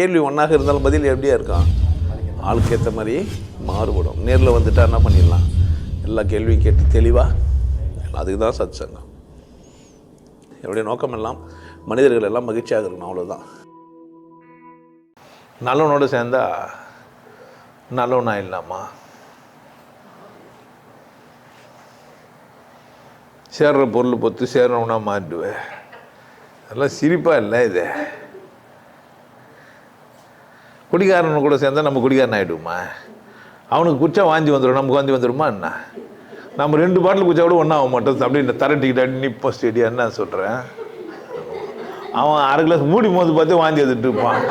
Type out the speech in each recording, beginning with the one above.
கேள்வி ஒன்றாக இருந்தாலும் பதில் எப்படியா இருக்கான் ஆளுக்கு ஏற்ற மாதிரி மாறுபடும். நேரில் வந்துட்டா என்ன பண்ணிடலாம்? எல்லா கேள்வியும் கேட்டு தெளிவாக அதுக்கு தான் சத் சங்கம் என்னுடைய நோக்கம் எல்லாம் மனிதர்கள் எல்லாம் மகிழ்ச்சியாக இருக்கணும் அவ்வளோதான் நல்லவனோடு சேர்ந்தா நல்லவனா இல்லாமா? சேர்ற பொருள் பொத்து சேர்றவனா மாட்டுவேன் அதெல்லாம் சிரிப்பாக இல்லை இது? குடிகாரன் கூட சேர்ந்தா நம்ம குடிகாரன் ஆகிடுவோமா அவனுக்கு குச்சா வாந்தி வந்துடும் நமக்கு வாந்தி வந்துடுமா என்ன? நம்ம ரெண்டு பாட்டில் குச்சா கூட ஒன்றா ஆக மாட்டோம் அப்படின்னு இந்த நிற்போம் நிப்போ ஸ்டேடியா. என்ன சொல்கிறேன் அவன் அரை கிளாஸ் மூடி போது பார்த்து வாந்தி வந்துட்டு இருப்பான்.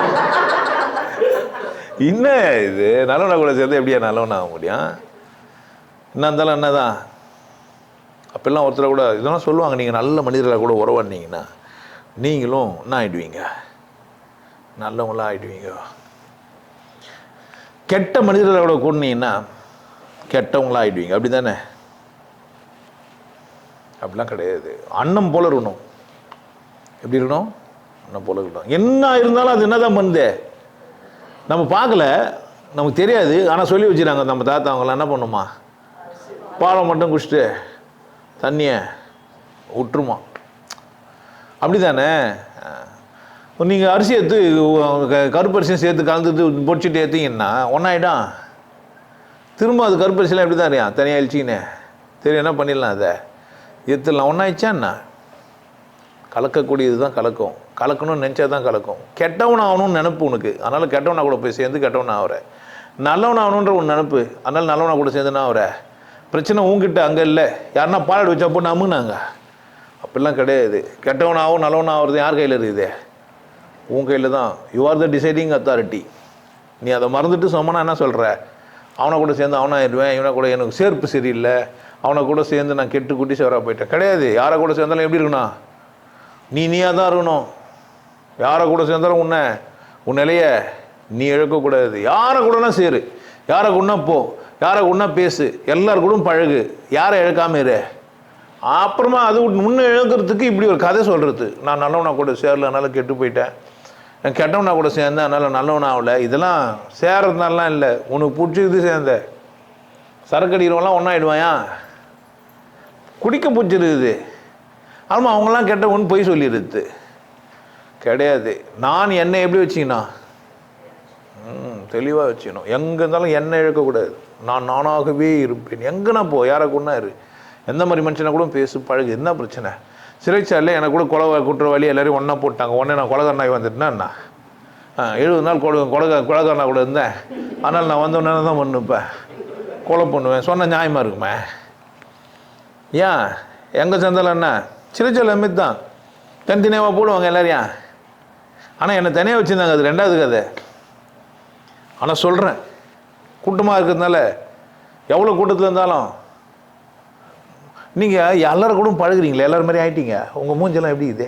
என்ன இது? நல்லவனா கூட சேர்ந்து எப்படியா நல்லவனா ஆக முடியும்? என்ன இருந்தாலும் என்னதான்? அப்பெல்லாம் ஒருத்தர் கூட இதெல்லாம் சொல்லுவாங்க நீங்கள் நல்ல மனிதர்களாக கூட உறவாடினீங்கன்னா நீங்களும் என்ன ஆகிடுவீங்க நல்லவங்களாம் ஆகிடுவீங்க கெட்ட மனிதர்களோட கூடினீங்கன்னா கெட்டவங்களா ஆகிடுவீங்க அப்படி தானே அப்படிலாம் கிடையாது. அன்னம் போல இருக்கணும். எப்படி இருக்கணும்? அன்னம் போல இருக்கணும். என்ன இருந்தாலும் அது என்னதான் பண்ணுது? நம்ம பார்க்கல. நமக்கு தெரியாது. ஆனால் சொல்லி வச்சுறாங்க நம்ம தாத்தா அவங்களாம் என்ன பண்ணுமா? பாலை மட்டும் குடிச்சிட்டு தண்ணியை விட்டுருமா அப்படி தானே நீங்கள் அரிசி எடுத்து க- கருப்பரிசியும் சேர்த்து கலந்துட்டு பொடிச்சிட்டு ஏற்றிங்கன்னா ஒன்றாயிடும் திரும்ப அது கருப்பரிசிலாம் எப்படி தான் அறியான் தனியாக அழிச்சிக்கினே தெரியும் என்ன பண்ணிடலாம் அதை? ஏற்றுடலாம் ஒன்றாயிடுச்சா என்ன? கலக்கக்கூடியது தான் கலக்கும். கலக்கணும்னு நினச்சா தான் கலக்கும். கெட்டவன் ஆகணும்னு நினப்பு உனக்கு. அதனால் கெட்டவனாக கூட போய் சேர்ந்து கெட்டவன் ஆகிற நல்லவன் ஆகணுன்ற ஒரு நினப்பு. அதனால் நல்லவனாக கூட சேர்ந்துனா ஆகிற பிரச்சனை உங்ககிட்ட அங்கே இல்லை. யாருன்னா பாலாடு வச்சா போட்டு நம்புனாங்க அப்படிலாம் கிடையாது. கெட்டவனாகவும் நல்லவனாகவும் ஆகிறது யார் கையில் இருக்குது? உன் கையில் தான். You are the deciding authority நீ அதை மறந்துட்டு சொம்மனா என்ன சொல்கிற அவனை கூட சேர்ந்து அவனாயிடுவேன் இவனை கூட எனக்கு சேர்ப்பு சரியில்லை. அவனை கூட சேர்ந்து நான் கெட்டு குட்டி சேவராக போயிட்டேன். கிடையாது. யாரை கூட சேர்ந்தாலும் எப்படி இருக்கணும்? நீ நீயாக தான் இருக்கணும். யாரை கூட சேர்ந்தாலும் உன்னை உன் நிலைய நீ இழக்கக்கூடாது. யாரை கூடனா சேரு. யாரை கூடனா போ. யாரை கூடனா பேசு. எல்லார் கூடயும் பழகு. யாரை இழக்காம இரு. அப்புறமா அது முன்னே இழக்கிறதுக்கு இப்படி ஒரு கதை சொல்கிறது நான் நல்லவனா கூட சேரல அதனால கெட்டு போயிட்டேன். கெட்டவனா கூட சேர்ந்தேன் அதனால் நல்லவனா ஆகல. இதெல்லாம் சேர்றதுனாலாம் இல்லை. உனக்கு பிடிச்சது சேர்ந்த. சரக்கு அடிக்கிறவங்களாம் ஒன்றாயிடுவாயா குடிக்க பிடிச்சிருக்குது ஆமாம் அவங்களாம் கெட்டவன்னு பொய் சொல்லிடுது கிடையாது. நான் என்னை எப்படி வச்சிங்கன்னா ம் தெளிவாக வச்சுக்கணும். எங்கே இருந்தாலும் என்னை இழக்கக்கூடாது நான் நானாகவே இருப்பேன். எங்கே நான் போ? யாரை கொண்டா இரு. எந்த மாதிரி மனுஷனை கூட பேசு பழகு. என்ன பிரச்சனை? சிறைச்சாலையில் எனக்கு கூட கொலை குற்றவாளி எல்லோரும் ஒன்றா போட்டாங்க. உடனே நான் கொலகாரனாகி வந்துட்டேன்னா என்ன? ஆ எழுபது நாள் கொலை கொலக கொலகாரனா கூட இருந்தேன். ஆனால் நான் வந்தோடனே தான் பண்ணுப்பேன் கொலை பண்ணுவேன். சொன்ன நியாயமாக இருக்குமே? ஏன்? எங்கே சேர்ந்தாலும் என்ன? சிறைச்சாலை மாரி தான். தனித்தனியாக போடுவாங்க எல்லோரையும். ஆனால் என்னை தனியாக வச்சுருந்தாங்க அது ரெண்டாவது கதை. ஆனால் சொல்கிறேன் கூட்டமாக இருக்கிறதுனால எவ்வளோ கூட்டத்தில் இருந்தாலும் நீங்கள் எல்லாரும் கூட பழகுறீங்களே எல்லோரும் மாதிரி ஆயிட்டீங்க. உங்கள் மூஞ்செல்லாம் எப்படி இது?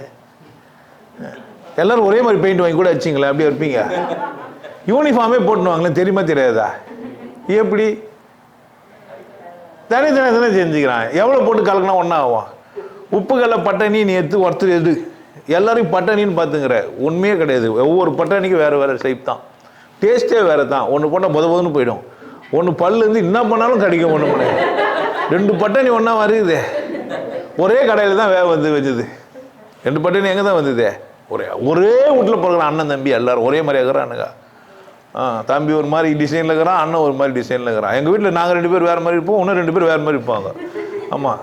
எல்லோரும் ஒரே மாதிரி பெயிண்ட் வாங்கி கூட வச்சிங்களே அப்படியே இருப்பீங்க. யூனிஃபார்மே போட்டுனுவாங்களே தெரியுமா தெரியாதா? எப்படி? தனி தனி தானே செஞ்சுக்கிறான். எவ்வளோ போட்டு கலக்கினா ஒன்றா ஆகும்? உப்பு பட்டணி நீ எடுத்து ஒருத்தர் எது எல்லாரையும் பட்டணின்னு பார்த்துங்கிற. உண்மையே கிடையாது. ஒவ்வொரு பட்டாணிக்கும் வேறு வேறு ஷேப் தான். டேஸ்ட்டே வேறு தான் ஒன்று போட்டால் முத முதன்னு போயிடும் ஒன்று பல்லு என்ன பண்ணாலும் கிடைக்கும் ஒன்று பண்ண ரெண்டு பட்டாணி ஒன்றா வருது. ஒரே கடையில் தான் வேக வந்து வச்சுது. ரெண்டு பட்டாணி எங்கே தான் வந்தது? ஒரே ஒரே வீட்டில் பிறகுற அண்ணன் தம்பி எல்லாரும் ஒரே மாதிரி இருக்கிறானுங்க. ஆ தம்பி ஒரு மாதிரி டிசைனில் இருக்கிறான் அண்ணன் ஒரு மாதிரி டிசைனில் இருக்கிறான். எங்கள் வீட்டில் நாங்கள் ரெண்டு பேர் வேறு மாதிரி இருப்போம் இன்னும் ரெண்டு பேர் வேறு மாதிரி இருப்பாங்க. ஆமாம்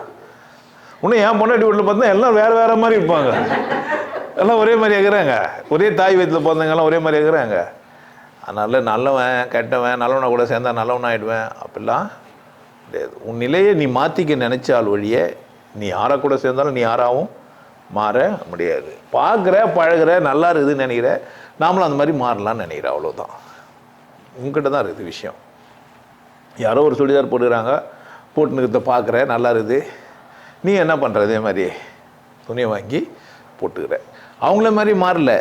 இன்னும் என் பொண்டாட்டி வீட்டில் பார்த்தா எல்லாம் வேறு வேறு மாதிரி இருப்பாங்க. எல்லாம் ஒரே மாதிரி இருக்கிறாங்க. ஒரே தாய் வயிற்றில் பிறந்தவங்கெல்லாம் ஒரே மாதிரி இருக்கிறாங்க. அதனால் நல்லவன் கெட்டவன் நல்லவனை கூட சேர்ந்தா நல்லவன் ஆகிடுவேன் அப்படிலாம் கிடையாது உன் நிலையை நீ மாற்றிக்க நினைச்சால் வழியே நீ யாரை கூட சேர்ந்தாலும் நீ யாராவும் மாற முடியாது. பார்க்குற பழகுற நல்லா இருக்குதுன்னு நினைக்கிற நாமளும் அந்த மாதிரி மாறலாம்னு நினைக்கிற அவ்வளோதான் உங்ககிட்ட தான் இருக்குது விஷயம். யாரோ ஒரு சுடிதார் போட்டுக்கிறாங்க போட்டுனுக்கிறத பார்க்குற நல்லா இருக்குது. நீ என்ன பண்ணுற இதே மாதிரி துணியை வாங்கி போட்டுக்கிற. அவங்கள மாதிரி மாறல.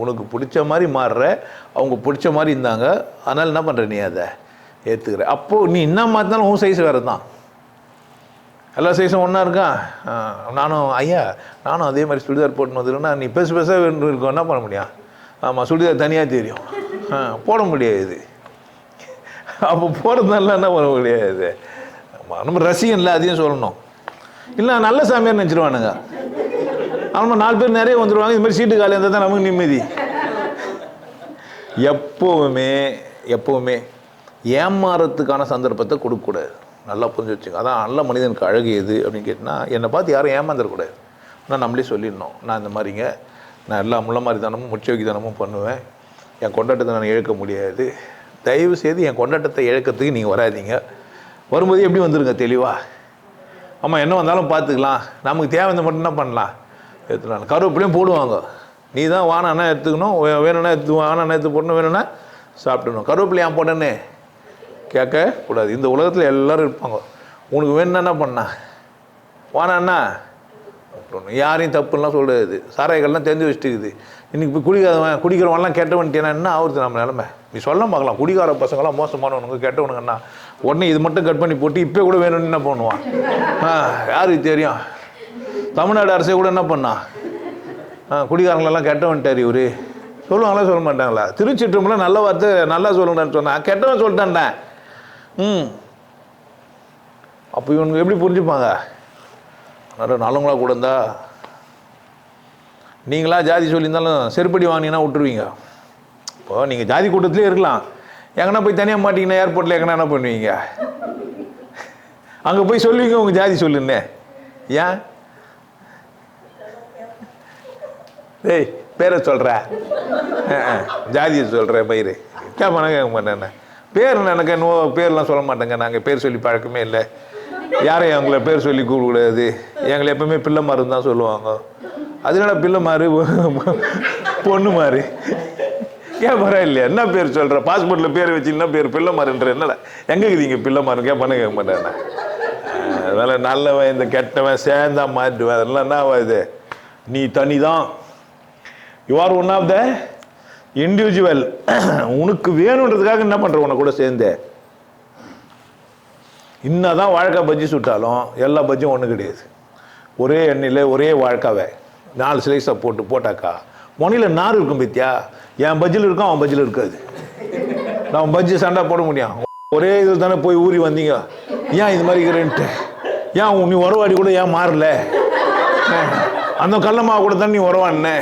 உனக்கு பிடிச்ச மாதிரி மாறுற. அவங்க பிடிச்ச மாதிரி இருந்தாங்க. அதனால் என்ன பண்ணுற நீ அதை? ஏற்றுக்கிற அப்போது நீ என்ன மாற்றினாலும் உன் சைஸ் வேறு தான் எல்லா சைஸும் ஒன்றா இருக்கா? நானும் ஐயா நானும் அதே மாதிரி சுடிதார் போட்டுன்னு வந்துருன்னா நீ பெருசு பெருசாக இருக்கும் என்ன பண்ண முடியும்? ஆமாம் சுடிதார் தனியாக தெரியும். ஆ போட முடியாது. அப்போ போகிறதுனால என்ன பண்ண முடியாது? ஆமா, நம்ம ரசிகன்ல அதையும் சொல்லணும். இல்லை நல்ல சாமியார் நினச்சிருவானுங்க. ஆனால் நாலு பேர் நிறைய வந்துடுவாங்க இது மாதிரி சீட்டு காலி இருந்தால் தான் நமக்கு நிம்மதி. எப்போவுமே எப்போவுமே ஏமாறத்துக்கான சந்தர்ப்பத்தை கொடுக்கக்கூடாது. நல்லா புரிஞ்சு வச்சுங்க அதான் நல்ல மனிதனுக்கு அழகு எது அப்படின்னு கேட்டினா என்னை பார்த்து யாரும் ஏமாந்துடக்கூடாது. நான் நம்மளே சொல்லிடணும். நான் இந்த மாதிரிங்க. நான் எல்லா முள்ள மாதிரி தானமும் முச்ச தானமும் பண்ணுவேன். என் கொண்டாட்டத்தை நான் இழக்க முடியாது. தயவு செய்து என் கொண்டாட்டத்தை இழக்கிறதுக்கு நீங்கள் வராதீங்க. வரும்போது எப்படி வந்துடுங்க தெளிவாக ஆமாம் என்ன வந்தாலும் பார்த்துக்கலாம். நமக்கு தேவையான மட்டும் என்ன பண்ணலாம்? எடுத்துக்கலாம். கருவேப்பிலையும் போடுவாங்க. நீ தான் வானானா எடுத்துக்கணும். வேணும்னா எடுத்து வானானா எடுத்து போடணும். வேணும்னா சாப்பிடணும் கருவேப்பிலை ஏன் போட்டேன்னு? கேட்க கூடாது. இந்த உலகத்தில் எல்லோரும் இருப்பாங்க. உனக்கு வேணும்னா என்ன பண்ணா? வானாண்ணா அப்படின்னு யாரையும் தப்புலாம் சொல்கிறது சாராய்கள்லாம் தெரிஞ்சு வச்சுட்டுக்குது. இன்றைக்கி இப்போ குடிக்காதவன் குடிக்கிறவன்லாம் கெட்டவன்ட்டேனா என்ன ஆகுது நம்ம நிலமை? நீ சொல்ல பார்க்கலாம். குடிகார பசங்களாம் மோசமானவனுங்க கெட்டவனுங்கண்ணா உடனே இது மட்டும் கட் பண்ணி போட்டு இப்போ கூட வேணும்னு என்ன பண்ணுவான்? ஆ யாருக்கு தெரியும்? தமிழ்நாடு அரசே கூட என்ன பண்ணா? ஆ குடிகாரங்களெல்லாம் கெட்டவன்ட்டார் இவர். சொல்லுவாங்களா சொல்ல மாட்டாங்களா? திருச்சிற்றம்பலம் நல்ல வார்த்தை நல்லா சொல்லுங்கன்னு சொன்னா கெட்டவன் சொல்லிட்டான்டா. ம். அப்போ இவனுக்கு எப்படி புரிஞ்சுப்பாங்க? நிறைய நல்லவங்களா கூட இருந்தா நீங்களா ஜாதி சொல்லியிருந்தாலும் செருப்படி வாங்கினீங்கன்னா விட்டுருவீங்க. இப்போ நீங்கள் ஜாதி கூட்டத்துலேயே இருக்கலாம். எங்கன்னா போய் தனியாக மாட்டிங்கன்னா ஏர்போர்ட்டில் எங்கன்னா என்ன பண்ணுவீங்க? அங்கே போய் சொல்லுவீங்க உங்கள் ஜாதி சொல்லுன்னே. ஏன்? ஏய் பேரை சொல்கிற ஜாதியை சொல்கிற பயிர். கேட்பானா கேட்க மாட்டேன் பேர் எனக்கு என்னவோ பேர்லாம் சொல்ல மாட்டேங்க. நாங்கள் பேர் சொல்லி பழக்கமே இல்லை. யாரையும் எங்களை பேர் சொல்லி கூடக்கூடாது எங்களை எப்பவுமே பிள்ளை மாறுன்னு தான் சொல்லுவாங்க. அதனால பிள்ளை மாறு பொண்ணு மாறு. கேட்பாரா இல்லையா என்ன பேர் சொல்கிற பாஸ்போர்ட்டில் பேர் வச்சு என்ன பேர்? பிள்ளை மாறுன்ற என்னடா? எங்கே இருக்குதுங்க பிள்ளை மாறு கேட்பானே கேட்க மாட்டேன் அதனால் நல்லவன் இந்த கெட்டவன் சேர்ந்தா மாட்டுவேன் அதெல்லாம் என்ன ஆகாது நீ தனி தான் you are one of the individual உனக்கு வேணுன்றதுக்காக என்ன பண்ற? உன்னை கூட சேர்ந்து. இன்னதான் வாழைக்காய் பஜ்ஜி சுட்டாலும் எல்லா பஜ்ஜியும் ஒன்று கிடையாது. ஒரே எண்ணெயில் ஒரே வாழைக்காவை. நாலு ஸ்லைஸை போட்டு போட்டாக்கா முனையில் நார் இருக்கும் பத்தியா? என் பஜ்ஜில் இருக்கும் அவன் பஜ்ஜில் இருக்காது. நான் பஜ்ஜி சண்டை போட முடியும். ஒரே இதில் தானே போய் ஊறி வந்தீங்க. ஏன் இது மாதிரி இருக்கிறேன்ட்டு? ஏன் உன் நீ உறவாடி கூட ஏன் மாறல? அந்த கல்லம்மா கூட தான் நீ உறவானே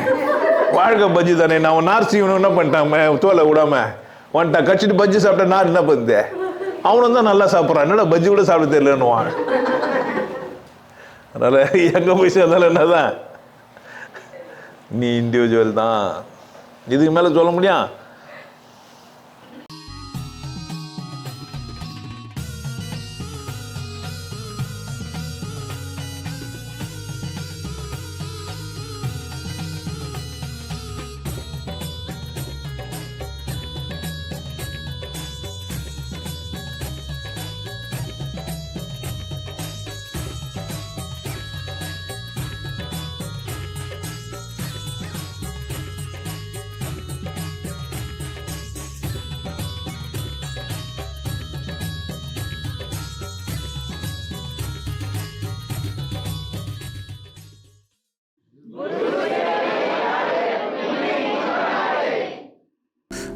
வாழ்க்கை பஜ்ஜி தானே? நான் அவன் நார் சீவனும் என்ன பண்ணிட்டான்? தோலை விடாம வந்துட்டா கடிச்சிட்டு பஜ்ஜி சாப்பிட்டா நார் என்ன பண்ணுது? அவனும் தான் நல்லா சாப்பிட்றான். என்னடா பஜ்ஜி கூட சாப்பிட தெரியலன்னுவான். அதனால் எங்கே போய் சேர்ந்தாலும் என்னதான்? நீ இண்டிவிஜுவல் தான். இதுக்கு மேலே சொல்ல முடியும்